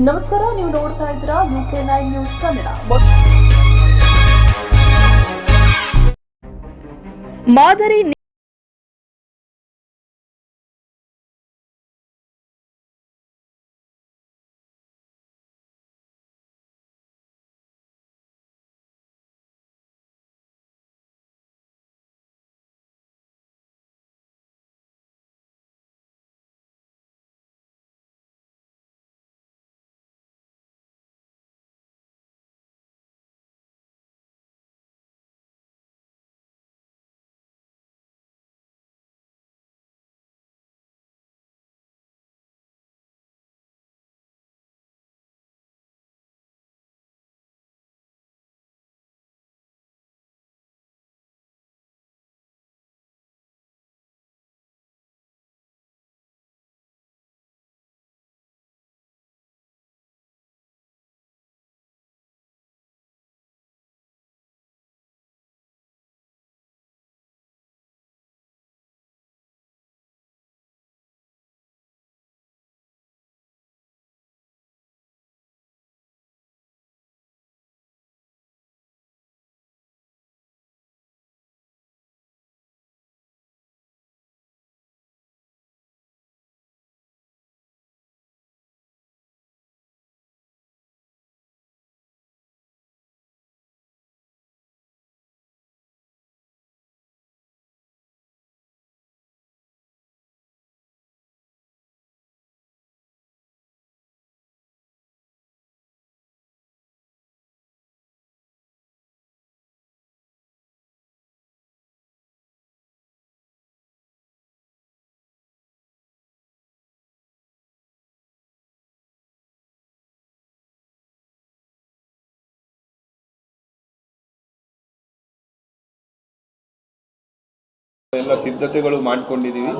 ನಮಸ್ಕಾರ ನೀವು ನೋಡ್ತಾ ಇದ್ದೀರಾ ಯುಕೆ ನೈನ್ ನ್ಯೂಸ್ ಕನ್ನಡ. ಮಾದರಿ ಎಲ್ಲ ಸಿದ್ಧತೆಗಳು ಮಾಡಿಕೊಂಡಿದ್ದೀವಿ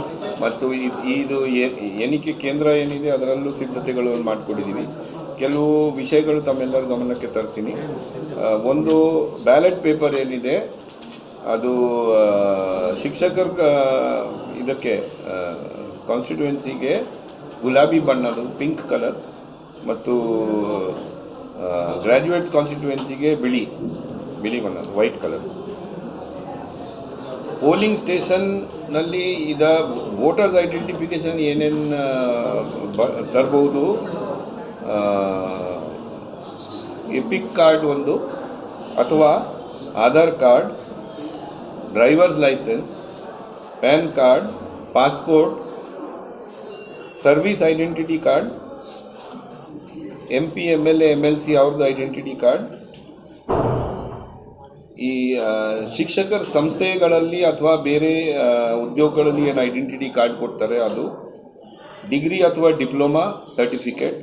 ಮತ್ತು ಇದು ಎಣಿಕೆ ಕೇಂದ್ರ ಏನಿದೆ ಅದರಲ್ಲೂ ಸಿದ್ಧತೆಗಳು ಮಾಡ್ಕೊಂಡಿದ್ದೀವಿ ಕೆಲವು ವಿಷಯಗಳು ತಮ್ಮೆಲ್ಲರ ಗಮನಕ್ಕೆ ತರ್ತೀನಿ. ಒಂದು ಬ್ಯಾಲೆಟ್ ಪೇಪರ್ ಏನಿದೆ, ಅದು ಶಿಕ್ಷಕರ ಇದಕ್ಕೆ ಕಾನ್ಸ್ಟಿಟ್ಯೂಯೆನ್ಸಿಗೆ ಗುಲಾಬಿ ಬಣ್ಣದು ಪಿಂಕ್ ಕಲರ್ ಮತ್ತು ಗ್ರ್ಯಾಜುಯೇಟ್ ಕಾನ್ಸ್ಟಿಟ್ಯೂಯೆನ್ಸಿಗೆ ಬಿಳಿ ಬಿಳಿ ಬಣ್ಣದು ವೈಟ್ ಕಲರ್ ಪೋಲಿಂಗ್ ಸ್ಟೇಷನ್ನಲ್ಲಿ ಇದ ವೋಟರ್ಸ್ ಐಡೆಂಟಿಫಿಕೇಷನ್ ಏನೇನು ಬ ತರಬಹುದು ಎಪಿಕ್ ಕಾರ್ಡ್ ಒಂದು, ಅಥವಾ Aadhaar card, drivers licence, PAN card, passport, service identity card, M P M L A M L C ಅವ್ರದ್ದು ಐಡೆಂಟಿಟಿ ಕಾರ್ಡ್ ಈ ಶಿಕ್ಷಕರ ಸಂಸ್ಥೆಗಳಲ್ಲಿ ಅಥವಾ ಬೇರೆ ಉದ್ಯೋಗಗಳಲ್ಲಿ ಏನು ಐಡೆಂಟಿಟಿ ಕಾರ್ಡ್ ಕೊಡ್ತಾರೆ ಅದು? ಡಿಗ್ರಿ ಅಥವಾ ಡಿಪ್ಲೊಮಾ ಸರ್ಟಿಫಿಕೇಟ್,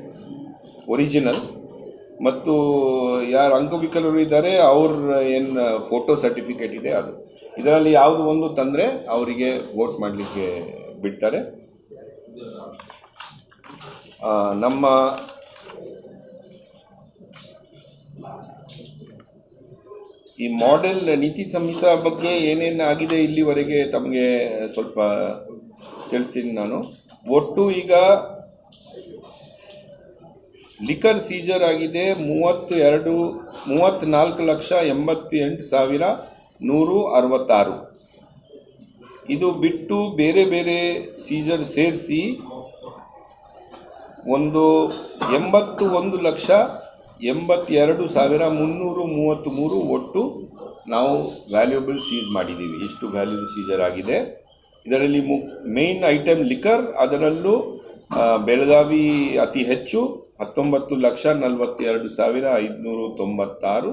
ಒರಿಜಿನಲ್. ಮತ್ತು ಯಾರು ಅಂಗವಿಕಲರು ಇದ್ದಾರೆ, ಅವ್ರ ಏನು, ಫೋಟೋ ಸರ್ಟಿಫಿಕೇಟ್ ಇದೆ ಅದು. ಇದರಲ್ಲಿ ಯಾವುದು ಒಂದು ತಂದರೆ ಅವರಿಗೆ ವೋಟ್ ಮಾಡಲಿಕ್ಕೆ ಬಿಡ್ತಾರೆ. ನಮ್ಮ ಈ ಮಾಡೆಲ್ ನೀತಿ ಸಂಹಿತ ಬಗ್ಗೆ ಏನೇನು ಆಗಿದೆ ಇಲ್ಲಿವರೆಗೆ ತಮಗೆ ಸ್ವಲ್ಪ ತಿಳಿಸ್ತೀನಿ ನಾನು. ಒಟ್ಟು ಈಗ ಲಿಕರ್ ಸೀಜರ್ ಆಗಿದೆ ಮೂವತ್ತು ಎರಡು ಮೂವತ್ತ್ನಾಲ್ಕು ಲಕ್ಷ ಎಂಬತ್ತೆಂಟು ಸಾವಿರ ನೂರು ಅರವತ್ತಾರು. ಇದು ಬಿಟ್ಟು ಬೇರೆ ಬೇರೆ ಸೀಜರ್ ಸೇರಿಸಿ ಒಂದು ಎಂಬತ್ತು ಒಂದು ಲಕ್ಷ ಎಂಬತ್ತೆರಡು ಸಾವಿರ ಮುನ್ನೂರು ಮೂವತ್ತು ಮೂರು ಒಟ್ಟು ನಾವು ವ್ಯಾಲ್ಯೂಬಲ್ ಸೀಸ್ ಮಾಡಿದ್ದೀವಿ. ಇಷ್ಟು ವ್ಯಾಲ್ಯೂಬಲ್ ಸೀಜರ್ ಆಗಿದೆ? ಇದರಲ್ಲಿ ಮು ಮೇನ್ ಐಟಮ್ ಲಿಕರ್ ಅದರಲ್ಲೂ ಬೆಳಗಾವಿ ಅತಿ ಹೆಚ್ಚು ಹತ್ತೊಂಬತ್ತು ಲಕ್ಷ ನಲವತ್ತೆರಡು ಸಾವಿರ ಐದುನೂರು ತೊಂಬತ್ತಾರು.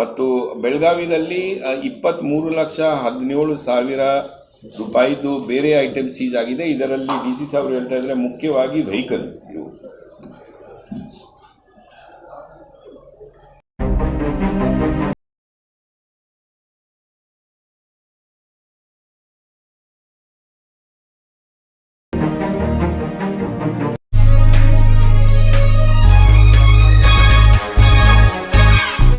ಮತ್ತು ಬೆಳಗಾವಿದಲ್ಲಿ ಇಪ್ಪತ್ತ್ಮೂರು ಲಕ್ಷ ಹದಿನೇಳು ಸಾವಿರ ರೂಪಾಯಿದು ಬೇರೆ ಐಟಮ್ ಸೀಜ್ ಆಗಿದೆ. ಇದರಲ್ಲಿ ಡಿ ಸಿ ಸಾಹೇಬರು ಹೇಳ್ತಾ ಇದ್ದಾರೆ, ಮುಖ್ಯವಾಗಿ ವೆಹಿಕಲ್ಸ್ ಇವು.